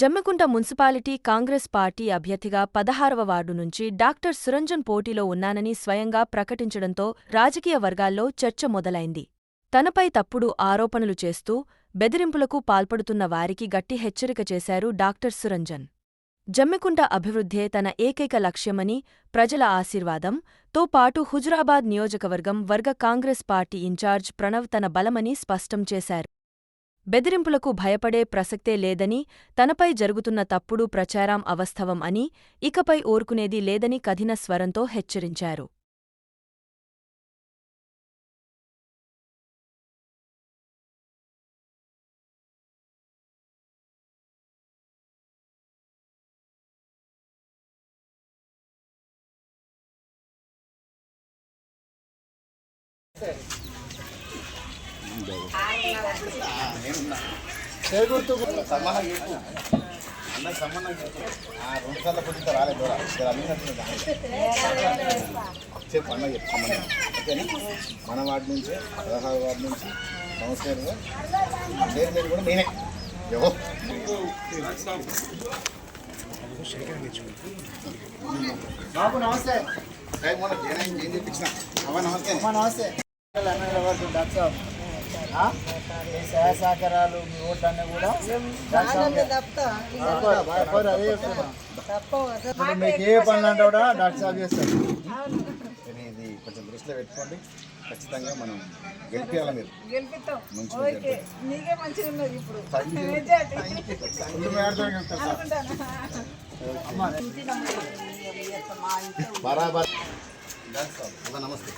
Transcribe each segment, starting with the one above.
Jammikunta municipality Congress party అభ్యర్థిగా పదహారవ ward నుంచి డాక్టర్ సురంజన్ పోటీలో ఉన్నానని స్వయంగా ప్రకటించడంతో రాజకీయ వర్గాల్లో చర్చ మొదలైంది. తనపై తప్పుడు ఆరోపణలు చేస్తూ బెదిరింపులకు పాల్పడుతున్న వారికి గట్టి హెచ్చరిక చేశారు డాక్టర్ సురంజన్. జమ్మికుంట అభివృద్ధే తన ఏకైక లక్ష్యమని ప్రజల ఆశీర్వాదం తో పాటు హుజురాబాద్ నియోజకవర్గం వర్గ కాంగ్రెస్ పార్టీ ఇన్ఛార్జ్ ప్రణవ్ తన బలమని స్పష్టం చేశారు. బెదిరింపులకు భయపడే ప్రసక్తే లేదని తనపై జరుగుతున్న తప్పుడు ప్రచారం అవస్థవం అని ఇకపై ఓర్కునేది లేదని కఠిన స్వరంతో హెచ్చరించారు. సమానం చెప్పు అందరికి సమానం చెప్పు ఆ రెండు సార్లు పొద్దుతో రాలేదు దూరం ఇక్కడ చెప్పు అన్న చెప్పు సమానం ఓకేనా మన వార్డు నుంచి పదహారు వార్డు నుంచి సంవత్సరం లేదు లేదు కూడా నేనే ఎవో బాబు నమస్తే మొన్న ఏం చెప్పించిన అవ్వ నమస్తే అమ్మా నమస్తే డాక్టర్? మీ సహాయ సహకారాలు మీ ఓట్లు అన్నీ కూడా అదే చెప్తున్నా. ఇప్పుడు మీకు ఏ పనులు అంటే కూడా డాక్టర్ సాబ్ చేస్తారు కానీ ఇది కొంచెం దృష్టిలో పెట్టుకోండి. ఖచ్చితంగా మనం గెలిపించాలి మీరు. బరాబర్ నమస్తే?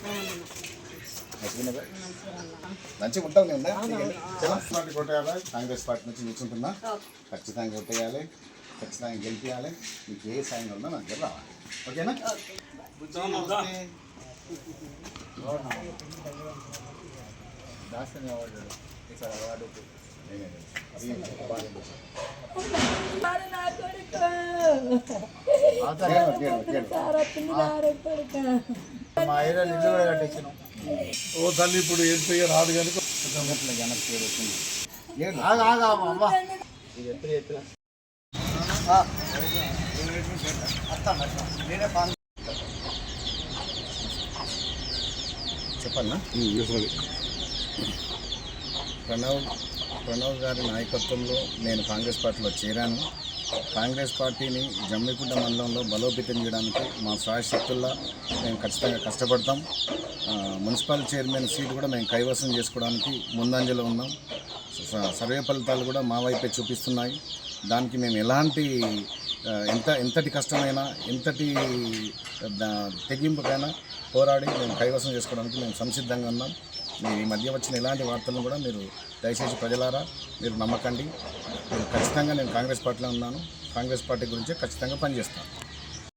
మంచిగా ఉంటావు నేను చలం పార్టీ కొట్టేయాలి? కాంగ్రెస్ పార్టీ నుంచి నిల్చుంటున్నా ఖచ్చితంగా కొట్టేయాలి. ఖచ్చితంగా గెలిపించాలి మీకు ఏ సాయం ఉన్నా నాకు దగ్గర రావాలి. ఓకేనా. దాస్తని అవార్డు కొడుకు. మా ఏరియాలో ఇల్లు కూడా కట్టించినాం. ఓ తల్లి ఇప్పుడు ఏం చెయ్య రాదు కానీ ఇట్లా వెనక్కి గేడు వచ్చింది. గేడు. ఆగా ఆగా అమ్మ. అమ్మ ఇది ఎప్పుడు చెప్పిన? నేనే పాన్ చెప్పన్నా? ప్రణవ్ ప్రణవ్ గారి నాయకత్వంలో నేను కాంగ్రెస్ పార్టీలో చేరాను. కాంగ్రెస్ పార్టీని జమ్మికుంట మండలంలో బలోపేతం చేయడానికి మా శాయశక్తుల్లా మేము ఖచ్చితంగా కష్టపడతాం. మున్సిపల్ చైర్మన్ సీట్ కూడా మేము కైవసం చేసుకోవడానికి ముందంజలో ఉన్నాం. సర్వే ఫలితాలు కూడా మా వైపే చూపిస్తున్నాయి. దానికి మేము ఎలాంటి ఎంత ఎంతటి కష్టమైనా ఎంతటి దా- తెగింపుకైనా పోరాడి మేము కైవసం చేసుకోవడానికి మేము సంసిద్ధంగా ఉన్నాం. ఈ మధ్య వచ్చిన ఇలాంటి వార్తలను కూడా మీరు దయచేసి ప్రజలారా మీరు నమ్మకండి. మీరు ఖచ్చితంగా నేను కాంగ్రెస్ పార్టీలో ఉన్నాను. కాంగ్రెస్ పార్టీ గురించే ఖచ్చితంగా పనిచేస్తాను.